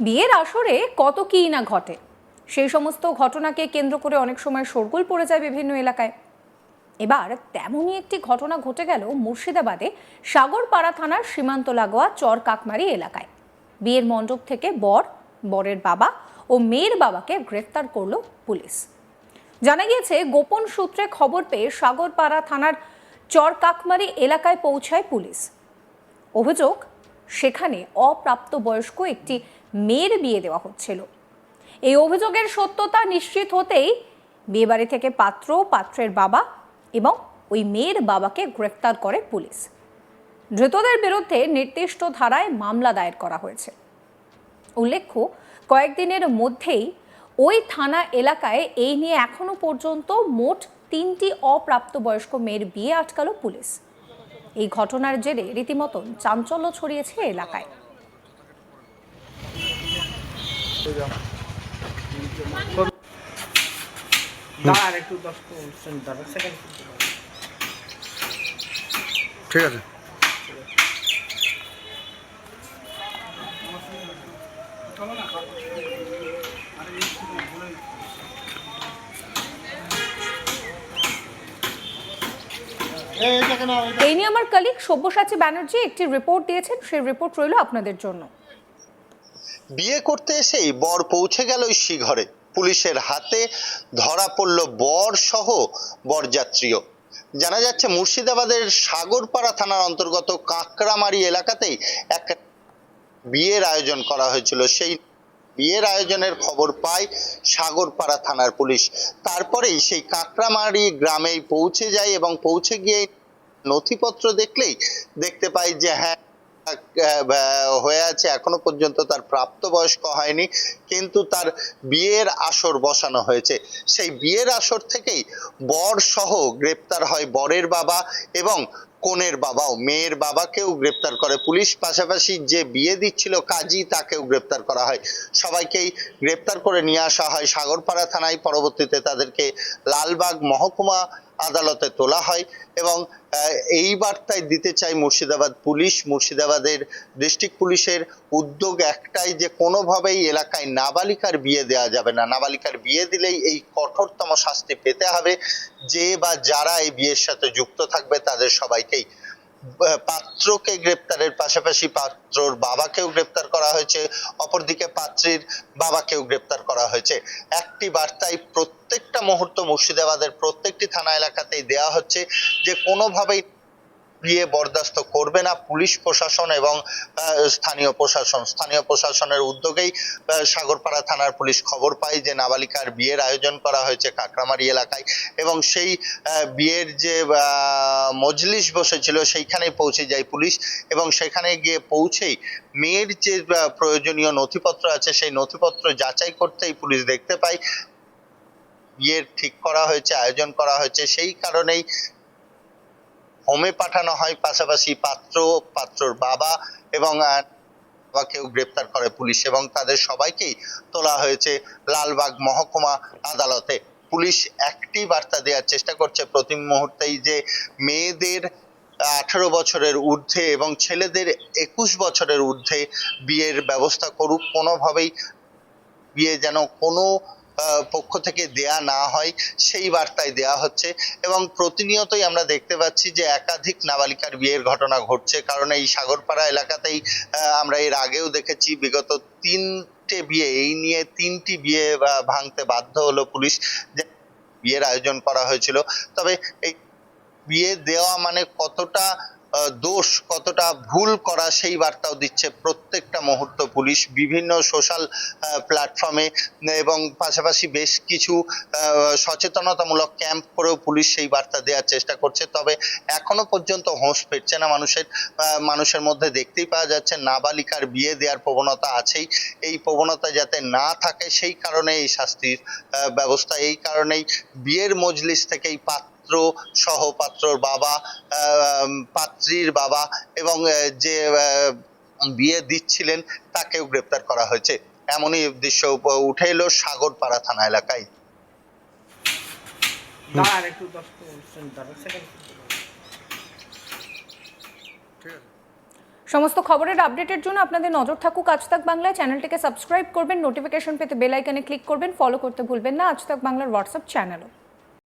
বিয়ের আসরে কত কী না ঘটে? সেই সমস্ত ঘটনাকে কেন্দ্র করে অনেক সময় শোরগোল পড়ে যায় বিভিন্ন এলাকায়। এবার তেমনই একটি ঘটনা ঘটে গেল মুর্শিদাবাদে সাগরপাড়া থানার সীমান্ত লাগোয়া চর কাকমারি এলাকায়। বিয়ের মণ্ডপ থেকে বর, বরের বাবা ও মেয়ের বাবাকে গ্রেফতার করল পুলিশ। জানা গিয়েছে, গোপন সূত্রে খবর পেয়ে সাগরপাড়া থানার চর কাকমারি এলাকায় পৌঁছায় পুলিশ। অভিযোগ সেখানে অপ্রাপ্তবয়স্ক একটি মেয়ের বিয়ে দেওয়া হচ্ছিল। এই অভিযোগের সত্যতা নিশ্চিত হতেই বিয়েবাড়ি থেকে পাত্র, পাত্রের বাবা এবং ওই মেয়ের বাবাকে গ্রেফতার করে পুলিশ। ধৃতদের বিরুদ্ধে নির্দিষ্ট ধারায় মামলা দায়ের করা হয়েছে। উল্লেখ্য, কয়েকদিনের মধ্যেই ওই থানা এলাকায় এই নিয়ে এখনও পর্যন্ত মোট তিনটি অপ্রাপ্তবয়স্ক মেয়ের বিয়ে আটকালো পুলিশ। এই ঘটনার জেরে রীতিমতন চাঞ্চল্য ছড়িয়েছে এলাকায়। দশ দশ এই নিয়ে আমার কলিগ সব্যসাচী ব্যানার্জি একটি রিপোর্ট দিয়েছেন। সেই রিপোর্ট রইল আপনাদের জন্য। বিয়ে করতে এসেই বর পৌঁছে গেল ঘরে। পুলিশের হাতে ধরা পড়ল বর সহ বরযাত্রীও। জানা যাচ্ছে মুর্শিদাবাদের সাগরপাড়া থানার অন্তর্গত কাঁকড়ামারি এলাকাতেই এক বিয়ের আয়োজন করা হয়েছিল। সেই বিয়ের আয়োজনের খবর পায় সাগরপাড়া থানার পুলিশ। তারপরেই সেই কাঁকড়ামারি গ্রামেই পৌঁছে যায় এবং পৌঁছে গিয়ে নথিপত্র দেখলেই দেখতে পাই যে হ্যাঁ হয়ে আছে, এখনও পর্যন্ত তার প্রাপ্তবয়স্ক হয়নি, কিন্তু তার বিয়ের আসর বসানো হয়েছে। সেই বিয়ের আসর থেকেই বর সহ গ্রেপ্তার হয় বরের বাবা এবং কনের বাবাও। মেয়ের বাবাকেও গ্রেপ্তার করে পুলিশ। পাশাপাশি যে বিয়ে দিচ্ছিল কাজী, তাকেও গ্রেপ্তার করা হয়। সবাইকেই গ্রেপ্তার করে নিয়ে আসা হয় সাগরপাড়া থানায়। পরবর্তীতে তাদেরকে লালবাগ মহকুমা আদালতে তোলা হয় এবং এই বার্তায় দিতে চাই মুর্শিদাবাদ পুলিশ। মুর্শিদাবাদের ডিস্ট্রিক্ট পুলিশের উদ্যোগ একটাই যে কোনোভাবেই এলাকায় নাবালিকার বিয়ে দেওয়া যাবে না। নাবালিকার বিয়ে দিলেই এই কঠোরতম শাস্তি পেতে হবে। যে বা যারা এই বিয়ের সাথে যুক্ত থাকবে তাদের সবাইকেই পাত্রকে গ্রেপ্তারের পাশাপাশি পাত্রর বাবাকেও গ্রেপ্তার করা হয়েছে, অপরদিকে পাত্রীর বাবাকেও গ্রেপ্তার করা হয়েছে। একটি বার্তায় প্রত্যেকটা মুহূর্ত মুর্শিদাবাদের প্রত্যেকটি থানা এলাকাতেই দেয়া হচ্ছে যে কোনোভাবেই বিয়ে বরদাস্ত করবে না পুলিশ প্রশাসন এবং স্থানীয় প্রশাসন। স্থানীয় প্রশাসনের উদ্যোগেই সাগরপাড়া থানার পুলিশ খবর পায় যে নাবালিকার বিয়ের আয়োজন করা হয়েছে কাকরামারি এলাকায় এবং সেই বিয়ের যে মজলিস বসেছিল সেইখানেই পৌঁছে যায় পুলিশ এবং সেখানে গিয়ে পৌঁছেই মেয়ের যে প্রয়োজনীয় নথিপত্র আছে সেই নথিপত্র যাচাই করতেই পুলিশ দেখতে পায়। বিয়ের ঠিক করা হয়েছে, আয়োজন করা হয়েছে, সেই কারণেই হোমে পাঠানো হয়, পাশাপাশি পাত্র, পাত্রর বাবা এবং বাবাকেও গ্রেপ্তার করে পুলিশ এবং তাদের সবাইকেই তোলা হয়েছে লালবাগ মহকুমা আদালতে। পুলিশ একটি বার্তা দেওয়ার চেষ্টা করছে প্রতি মুহূর্তেই যে মেয়েদের আঠারো বছরের ঊর্ধ্বে এবং ছেলেদের একুশ বছরের ঊর্ধ্বে বিয়ের ব্যবস্থা করুক, কোনোভাবেই বিয়ে যেন কোনো পক্ষ থেকে দেয়া না হয়, সেই বার্তায় দেয়া হচ্ছে এবং প্রতিনিয়তই আমরা দেখতে পাচ্ছি যে একাধিক নাবালিকার বিয়ের ঘটনা ঘটছে। কারণ এই সাগরপাড়া এলাকাতেই আমরা এর আগেও দেখেছি, বিগত তিনটে বিয়ে, এই নিয়ে তিনটি বিয়ে ভাঙতে বাধ্য হলো পুলিশ। বিয়ের আয়োজন করা হয়েছিল। তবে এই বিয়ে দেওয়া মানে কতটা দোষ কতটা ভুল করা সেই বার্তাও দিচ্ছে প্রত্যেকটা মুহূর্ত পুলিশ বিভিন্ন সোশ্যাল প্ল্যাটফর্মে এবং পাশাপাশি বেশ কিছু সচেতনতামূলক ক্যাম্প করেও পুলিশ সেই বার্তা দেওয়ার চেষ্টা করছে। তবে এখনও পর্যন্ত হোঁশ ফিরছে না মানুষের মানুষের মধ্যে দেখতেই পাওয়া যাচ্ছে নাবালিকার বিয়ে দেওয়ার প্রবণতা আছেই। এই প্রবণতা যাতে না থাকে সেই কারণে এই শাস্তির ব্যবস্থা। এই কারণেই বিয়ের মজলিস থেকেই পাত্র সহ পাত্রর বাবা পাত্রীর বাবা এবং যে বিয়ে দিচ্ছিলেন তাকেও গ্রেপ্তার করা হয়েছে। এমনই দৃশ্য উপ- উঠে এলো সাগরপাড়া থানা এলাকায়। সমস্ত খবরের আপডেটের জন্য আপনাদের নজর থাকুক আজ তাক বাংলায়। চ্যানেলটিকে সাবস্ক্রাইব করবেন নোটিফিকেশন পেতে বেল আইকনে ক্লিক করবেন ফলো করতে ভুলবেন না। আজ তাক বাংলার হোয়াটসঅ্যাপ চ্যানেলও।